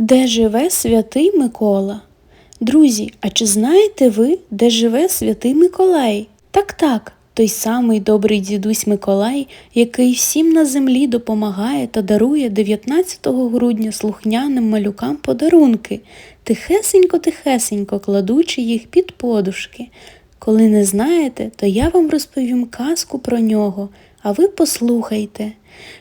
Де живе святий Микола? Друзі, а чи знаєте ви, де живе святий Миколай? Так, так, той самий добрий дідусь Миколай, який всім на землі допомагає та дарує 19 грудня слухняним малюкам подарунки, тихесенько-тихесенько кладучи їх під подушки. Коли не знаєте, то я вам розповім казку про нього, а ви послухайте.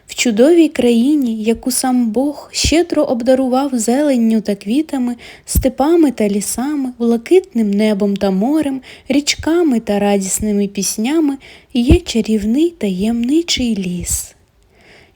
В чудовій країні, яку сам Бог щедро обдарував зеленню та квітами, степами та лісами, блакитним небом та морем, річками та радісними піснями, є чарівний таємничий ліс.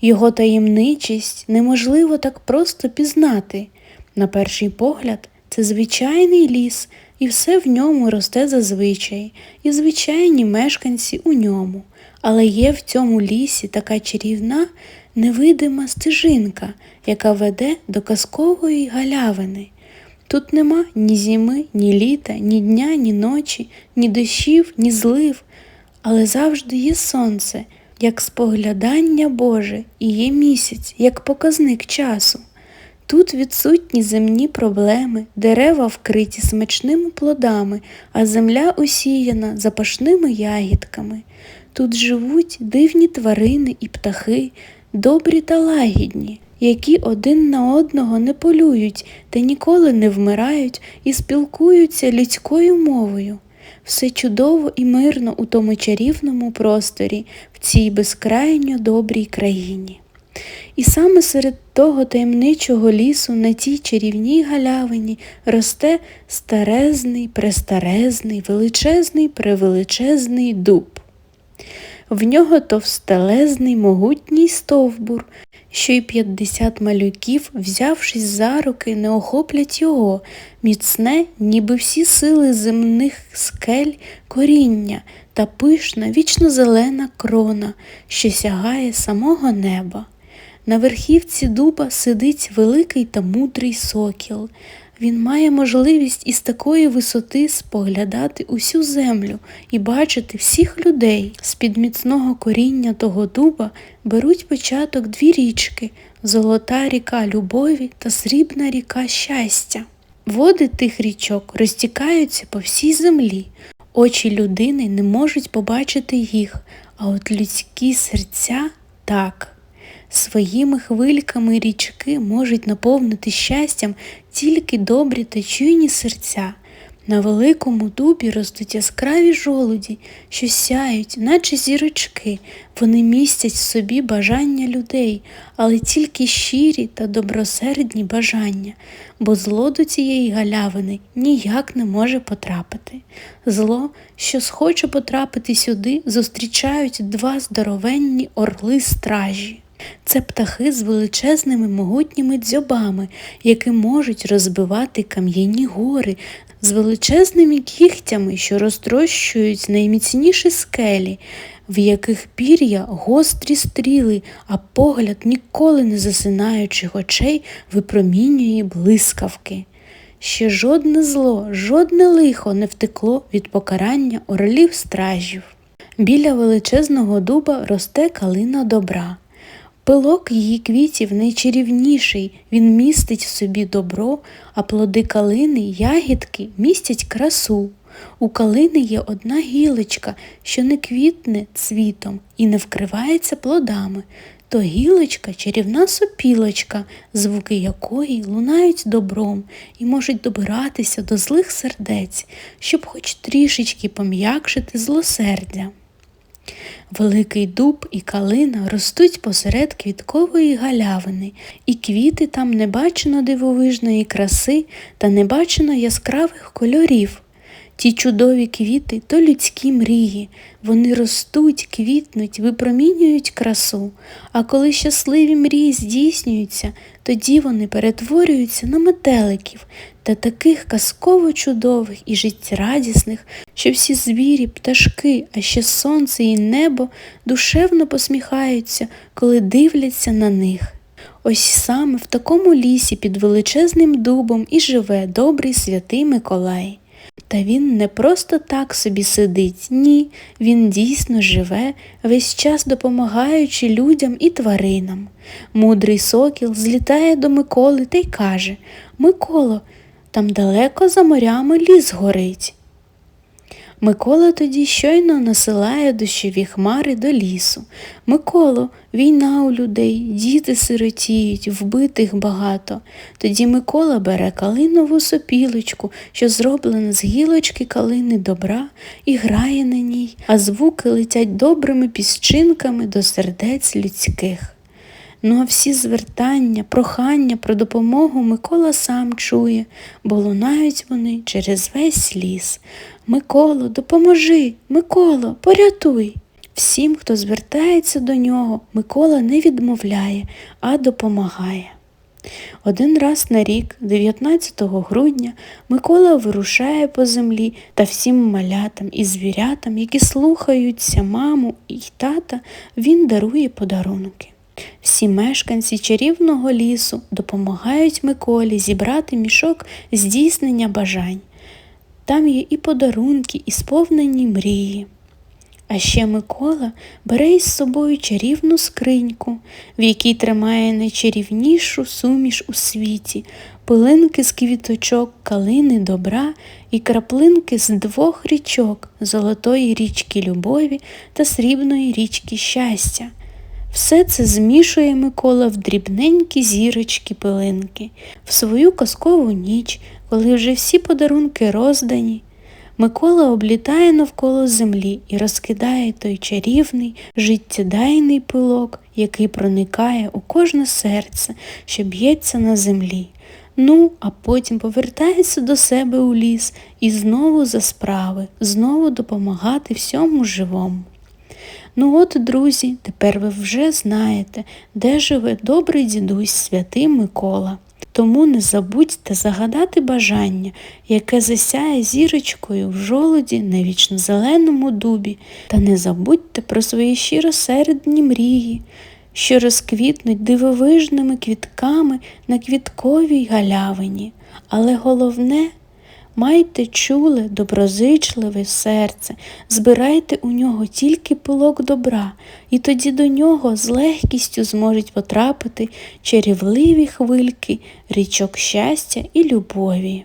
Його таємничість неможливо так просто пізнати. На перший погляд, це звичайний ліс, і все в ньому росте зазвичай, і звичайні мешканці у ньому. Але є в цьому лісі така чарівна, невидима стежинка, яка веде до казкової галявини. Тут нема ні зими, ні літа, ні дня, ні ночі, ні дощів, ні злив, але завжди є сонце, як споглядання Боже, і є місяць, як показник часу. Тут відсутні земні проблеми, дерева вкриті смачними плодами, а земля усіяна запашними ягідками. Тут живуть дивні тварини і птахи, добрі та лагідні, які один на одного не полюють та ніколи не вмирають і спілкуються людською мовою. Все чудово і мирно у тому чарівному просторі, в цій безкрайньо добрій країні. І саме серед того таємничого лісу на тій чарівній галявині росте старезний, престарезний, величезний, превеличезний дуб. В нього товстелезний могутній стовбур, що й п'ятдесят малюків, взявшись за руки, не охоплять його, міцне, ніби всі сили земних скель, коріння та пишна, вічно зелена крона, що сягає самого неба. На верхівці дуба сидить великий та мудрий сокіл. Він має можливість із такої висоти споглядати усю землю і бачити всіх людей. З-під міцного коріння того дуба беруть початок дві річки золота ріка любові та срібна ріка щастя. Води тих річок розтікаються по всій землі. Очі людини не можуть побачити їх, а от людські серця так. Своїми хвильками річки можуть наповнити щастям тільки добрі та чуйні серця. На великому дубі ростуть яскраві жолуді, що сяють, наче зірочки. Вони містять в собі бажання людей, але тільки щирі та добросердні бажання, бо зло до цієї галявини ніяк не може потрапити. Зло, що схоче потрапити сюди, зустрічають два здоровенні орли стражі. Це птахи з величезними могутніми дзьобами, які можуть розбивати кам'яні гори, з величезними кігтями, що розтрощують найміцніші скелі, в яких пір'я гострі стріли, а погляд ніколи не засинаючих очей випромінює блискавки. Ще жодне зло, жодне лихо не втекло від покарання орлів стражів. Біля величезного дуба росте калина добра. Пилок її квітів найчарівніший, він містить в собі добро, а плоди калини, ягідки містять красу. У калини є одна гілочка, що не квітне цвітом і не вкривається плодами. То гілочка чарівна сопілочка, звуки якої лунають добром і можуть добиратися до злих сердець, щоб хоч трішечки пом'якшити злосердя. Великий дуб і калина ростуть посеред квіткової галявини, і квіти там не бачено дивовижної краси та не бачено яскравих кольорів. Ті чудові квіти то людські мрії, вони ростуть, квітнуть, випромінюють красу, а коли щасливі мрії здійснюються, тоді вони перетворюються на метеликів та таких казково чудових і життєрадісних, що всі звірі, пташки, а ще сонце і небо душевно посміхаються, коли дивляться на них. Ось саме в такому лісі під величезним дубом і живе добрий святий Миколай. Та він не просто так собі сидить, ні, він дійсно живе, весь час допомагаючи людям і тваринам. Мудрий сокіл злітає до Миколи та й каже Миколо, там далеко за морями ліс горить. Микола тоді щойно насилає дощові хмари до лісу. Миколо, війна у людей, діти сиротіють, вбитих багато. Тоді Микола бере калинову сопілочку, що зроблена з гілочки калини добра, і грає на ній, а звуки летять добрими піщинками до сердець людських. Ну а всі звертання, прохання про допомогу Микола сам чує, бо лунають вони через весь ліс. Миколо, допоможи, Миколо, порятуй. Всім, хто звертається до нього, Микола не відмовляє, а допомагає. Один раз на рік, 19 грудня, Микола вирушає по землі та всім малятам і звірятам, які слухаються маму і тата, він дарує подарунки. Всі мешканці чарівного лісу допомагають Миколі зібрати мішок здійснення бажань. Там є і подарунки, і сповнені мрії. А ще Микола бере із собою чарівну скриньку, в якій тримає найчарівнішу суміш у світі, пилинки з квіточок, калини добра і краплинки з двох річок золотої річки любові та срібної річки щастя. Все це змішує Микола в дрібненькі зірочки пилинки, в свою казкову ніч, коли вже всі подарунки роздані. Микола облітає навколо землі і розкидає той чарівний, життєдайний пилок, який проникає у кожне серце, що б'ється на землі. Ну, а потім повертається до себе у ліс і знову за справи, знову допомагати всьому живому. Ну от, друзі, тепер ви вже знаєте, де живе добрий дідусь святий Микола. Тому не забудьте загадати бажання, яке засяє зірочкою в жолоді на вічно зеленому дубі, та не забудьте про свої щиросердні мрії, що розквітнуть дивовижними квітками на квітковій галявині. Але головне Майте чуле, доброзичливе серце, збирайте у нього тільки пилок добра, і тоді до нього з легкістю зможуть потрапити чарівливі хвильки, річок щастя і любові.